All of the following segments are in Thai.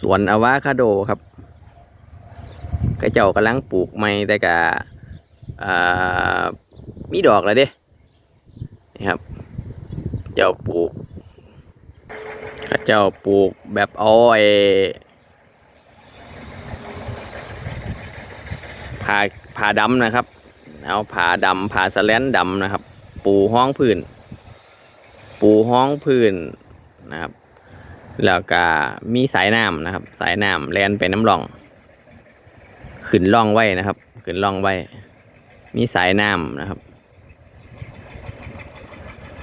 สวนอะวาคาโดครับกระเจ้ากำลังปลูกใหม่แต่กะมีดอกแล้วเด้นี่ครับ เจ้าปลูกกระเจ้าปลูกแบบอาไอ้ผ่าผ่าดำนะครับ เอาผ่าดำผ่าสแลนดำนะครับ ปูห้องพื้น ปูห้องพื้นนะครับ แล้วก็มีสายน้ำนะครับ สายน้ำแลนไปน้ำร่อง ขึ้นร่องไว้นะครับ ขึ้นร่องไว้ มีสายน้ำนะครับ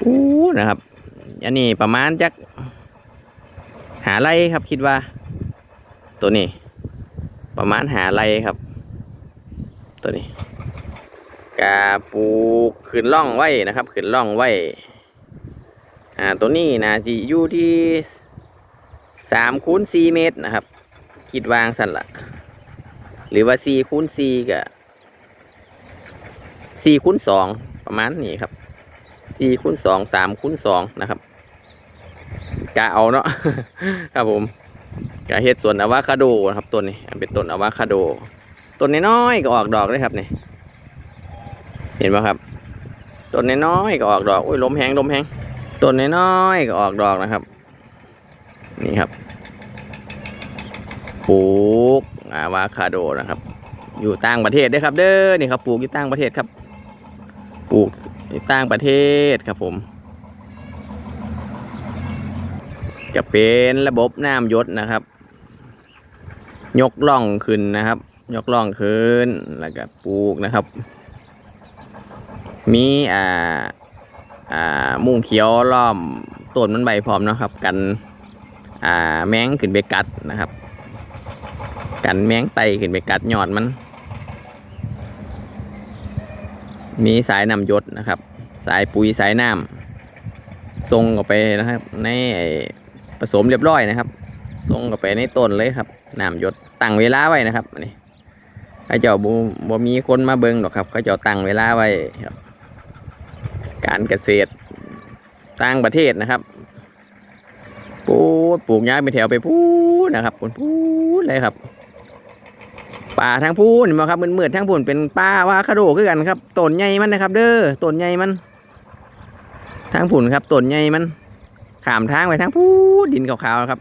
อู้นะครับ อันนี้ประมาณจักหาไรครับคิดว่า ตัวนี้ ประมาณหาไรครับ ตัวนี้กาปูขึ้นร่องไว้นะครับ ขึ้นร่องไว้อ่าตัวนี้นะสิอยู่ที่ สามคูณสี่เมตรนะครับ คิดวางสั่นละหรือว่าสี่คูณสี่ก็สี่คูณสองประมาณนี้ครับสี่คูณสองสามคูณสองนะครับกะเอาเนาะครับผมกะเฮ็ดสวนอะวาคาโดนะครับต้นนี้เป็นต้นอะวาคาโดต้นน้อยๆก็ออกดอกเลยครับนี่เห็นไหมครับต้นน้อยๆก็ออกดอกโอ้ยลมแห้งลมแห้งต้นน้อยๆก็ออกดอกนะครับ นี่ครับปลูกอะวาคาโดนะครับ อยู่ต่างประเทศด้อครับ เด้อนี่ครับปลูกอยู่ต่างประเทศครับ ปลูกอยู่ต่างประเทศครับผมจะเป็นระบบน้ำยศนะครับ ยกล่องขึ้นนะครับ ยกล่องขึ้นแล้วก็ปลูกนะครับ มีอ่าอ่ามุ้งเขียวล้อมต้นมันใบพร้อมนะครับ กัน อ่าแมงขึ้นไปกัดนะครับ กันแมงไตขึ้นไปกัดยอดมัน มีสายนำยศนะครับ สายปุ๋ยสายน้ำส่งออกไปนะครับ ในผสมเรียบร้อยนะครับส่งออกไปในต้นเลยครับน้ำยศตั้งเวลาไว้นะครับอันนี่เขาเจ้าบ่บ่มีคนมาเบิ่งหรอกครับเขาเจ้าตั้งเวลาไว้ครับ การเกษตรต่างประเทศนะครับ ปูปลูกย้ายไปแถวไปพูดนะครับพูดพูดเลยครับ ป่าทางพูนเห็นไหมครับมืดๆทางพูนเป็นป่าว่าคาโดคือกันครับต้นใหญ่มันนะครับ เด้อต้นใหญ่มันทางผุนครับต้นใหญ่มันขามทางไปทางพูดดินขาวๆครับ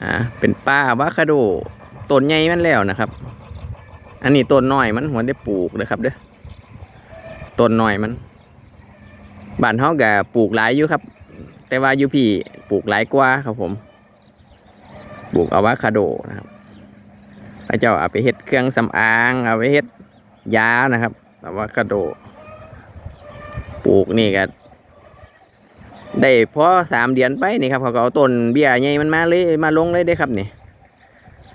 อ่า เป็นป่าว่าคาโดต้นใหญ่มันแล้วนะครับ อันนี้ต้นน้อยมันหัวได้ปลูกเลยครับ เด้อต้นน้อยมันบ้านเฮาก็ปลูกหลายอยู่ครับ แต่ว่าอยู่พี่ ปลูกหลายกว่าครับผมปลูกอะวาคาโดนะครับพระเจ้าเอาไปเฮ็ดเครื่องสำอางเอาไปเฮ็ดยานะครับอะวาคาโด ปลูกนี่ก็ได้พอสามเดือนไปนี่ครับเขาก็เอาต้นเบี้ยใหญ่มันมาเลยมาลงเลยได้ครับนี่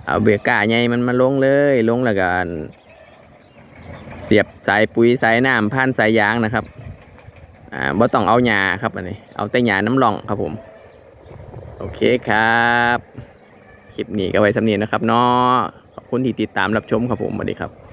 เอาเบี้ยก้าใหญ่มันมาลงเลยลงแล้วก็เสียบสายปุ๋ยสายน้ำพันสายยางนะครับอ่าบ่ต้องเอาหญ้าครับอันนี้ เอาแต่หญ้าน้ำรองครับผม โอเคครับ คลิปนี้ก็ไว้สำเนียงนะครับเนาะขอบคุณที่ติดตามรับชมครับผมสวัสดีครับ